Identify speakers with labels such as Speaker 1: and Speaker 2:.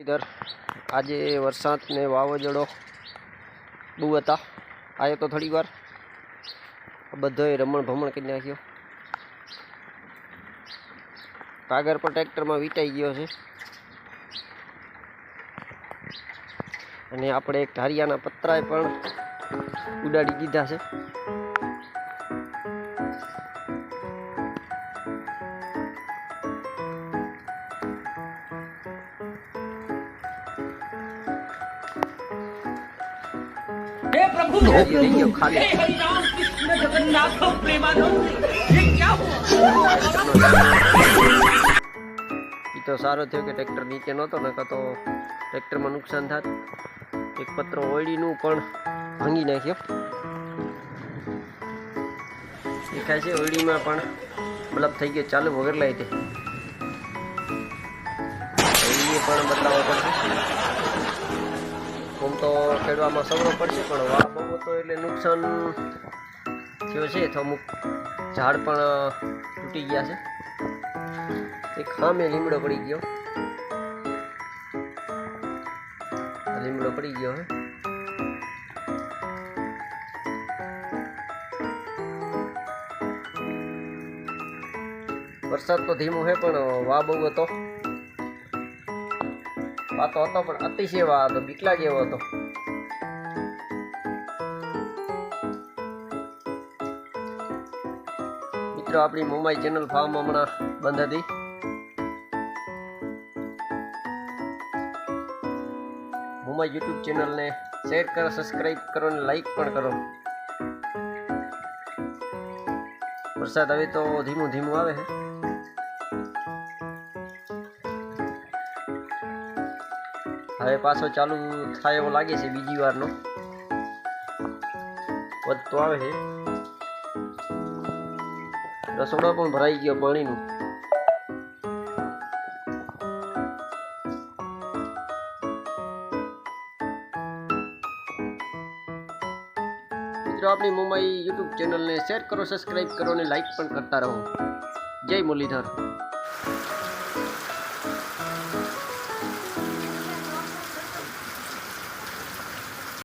Speaker 1: ઇધર આજે વરસાદ ને વાવાઝોડો બહુ હતા. આવ્યો તો થોડી વાર. બધોય રમણ ભમણ કરી નાખ્યો. કાગર પણ ટ્રેક્ટરમાં વીટાઈ ગયો છે. અને આપણે એક ધારિયાના પતરાએ પણ ઉડાડી દીધા છે.
Speaker 2: હે પ્રભુ?
Speaker 1: હે તો સારો થયો કે ટ્રેક્ટર નીચે નહોતો ને તો ટ્રેક્ટરમાં નુકસાન થાત. એક પત્ર ઓળીનું પણ ભાંગી નાખ્યો. દેખાય છે ઓળીમાં પણ બલ્બ થઈ ગયો ચાલુ વગર લાઈ દે પણ બતાવવા પડશે આમ તો ખેડવામાં સવરો પડશે, પણ વાવ બહુ એટલે નુકસાન થયું છે. તો અમુક ઝાડ પણ તૂટી ગયા છે. એક ખામે લીમડો પડી ગયો. લીમડો પડી ગયો હે. વરસાદ તો ધીમો હે પણ વાવ બહુ હતો. વા તો હતો, પણ અતિશય વા હતો, બીકલા જેવો હતો. મિત્રો, આપણી મુંબઈ ચેનલ ફાર્મ હમણાં બંધ હતી. મુંબઈ યુટ્યુબ ચેનલને શેર કરો સબસ્ક્રાઈબ કરો અને લાઈક પણ કરો. વરસાદ હવે તો ધીમું ધીમું આવે છે હવે પાછો ચાલુ થાય એવો લાગે છે બીજી વારનો. વધતો આવે છે. રસોડો પણ ભરાઈ ગયો પાણીનું. મિત્રો, આપણી મુંબઈ યુટ્યુબ ચેનલને શેર કરો સબસ્ક્રાઈબ કરો અને લાઈક પણ કરતા રહો. જય મુરલીધર.